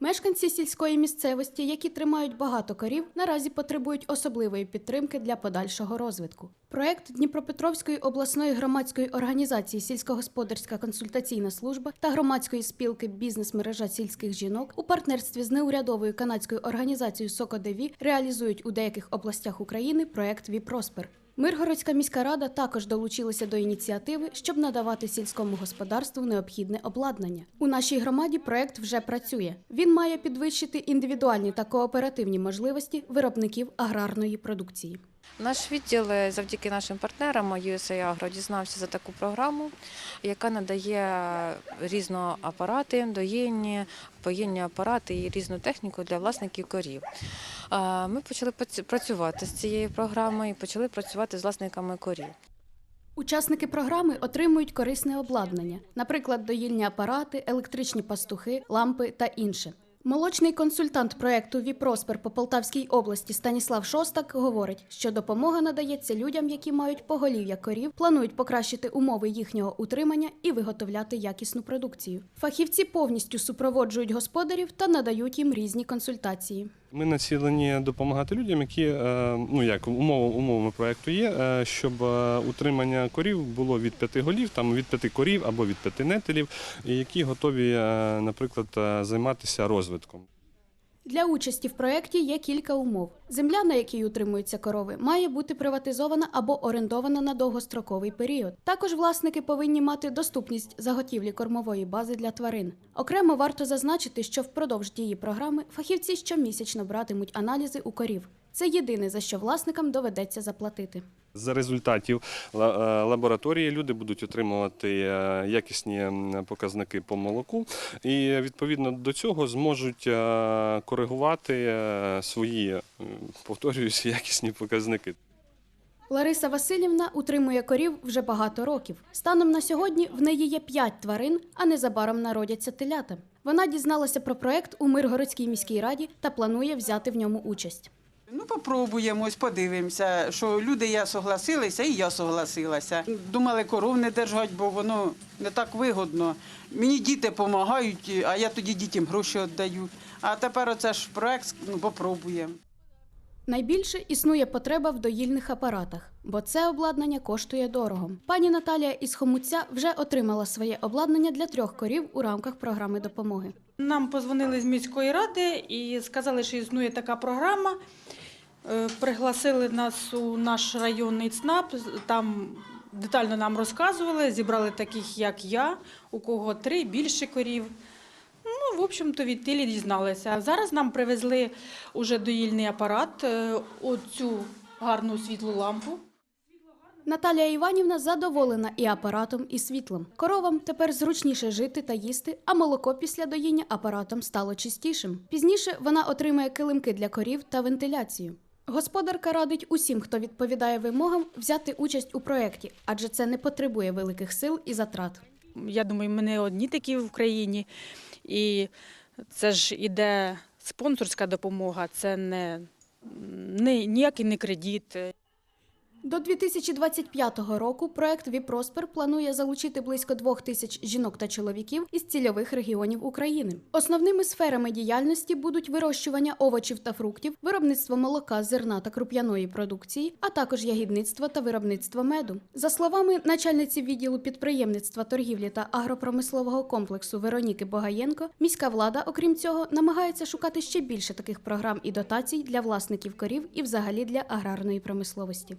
Мешканці сільської місцевості, які тримають багато корів, наразі потребують особливої підтримки для подальшого розвитку. Проект Дніпропетровської обласної громадської організації Сільськогосподарська консультаційна служба та громадської спілки Бізнес-мережа сільських жінок у партнерстві з неурядовою канадською організацією Сокодеві реалізують у деяких областях України проект Віпроспер. Миргородська міська рада також долучилася до ініціативи, щоб надавати сільському господарству необхідне обладнання. У нашій громаді проект вже працює. Він має підвищити індивідуальні та кооперативні можливості виробників аграрної продукції. Наш відділ е, завдяки нашим партнерам USA Agro дізнався за таку програму, яка надає різні апарати, доєнні, поєнні апарати і різну техніку для власників корів. Е, Ми почали працювати з цією програмою і почали працювати з власниками корів. Учасники програми отримують корисне обладнання, наприклад, доїльні апарати, електричні пастухи, лампи та інше. Молочний консультант проекту Віпроспер по Полтавській області Станіслав Шостак говорить, що допомога надається людям, які мають поголів'я корів, планують покращити умови їхнього утримання і виготовляти якісну продукцію. Фахівці повністю супроводжують господарів та надають їм різні консультації. Ми націлені допомагати людям, які е, ну як умови, умовами проекту є, е, щоб е, утримання корів було від п'яти голів, там від п'яти корів або від п'яти нетелів, які готові, наприклад, займатися розвитком. Для участі в проєкті є кілька умов. Земля, на якій утримуються корови, має бути приватизована або орендована на довгостроковий період. Також власники повинні мати доступність заготівлі кормової бази для тварин. Окремо варто зазначити, що впродовж дії програми фахівці щомісячно братимуть аналізи у корів. Це єдине, за що власникам доведеться заплатити. За результатів е, лабораторії люди будуть отримувати е, якісні показники по молоку, і відповідно до цього зможуть е, коригувати свої, м, повторююсь, якісні показники. Лариса Васильівна утримує корів вже багато років. Станом на сьогодні в неї є п'ять тварин, а незабаром народяться телята. Вона дізналася про проект у Миргородській міській раді та планує взяти в ньому участь. Ну, попробуємо, ось подивимося, що люди я согласилися, і я согласилася. Думали, коров не держать, бо воно не так вигодно. Мені діти допомагають, а я тоді дітям гроші віддаю. А тепер оце ж проект, ну, попробуємо. Найбільше існує потреба в доїльних апаратах, бо це обладнання коштує дорого. Пані Наталія із Хомуця вже отримала своє обладнання для трьох корів у рамках програми допомоги. Нам позвонили з міської ради і сказали, що існує така програма. Е, Пригласили нас у наш районний ЦНАП. Там детально нам розказували, зібрали таких, як я, у кого три більше корів. Ну, в общем-то, від тілі дізналися. Зараз нам привезли уже доїльний апарат, е, оцю гарну світлу лампу. Наталія Іванівна задоволена і апаратом, і світлом. Коровам тепер зручніше жити та їсти, а молоко після доїння апаратом стало чистішим. Пізніше вона отримає килимки для корів та вентиляцію. Господарка радить усім, хто відповідає вимогам, взяти участь у проєкті, адже це не потребує великих сил і затрат. Я думаю, ми не одні такі в Україні. І це ж іде спонсорська допомога, це не, не ніякий не кредит. До 2025 року проект Віпроспер планує залучити близько двох тисяч жінок та чоловіків із цільових регіонів України. Основними сферами діяльності будуть вирощування овочів та фруктів, виробництво молока, зерна та круп'яної продукції, а також ягідництво та виробництво меду. За словами начальниці відділу підприємництва, торгівлі та агропромислового комплексу Вероніки Богаєнко, міська влада, окрім цього, намагається шукати ще більше таких програм і дотацій для власників корів і взагалі для аграрної промисловості.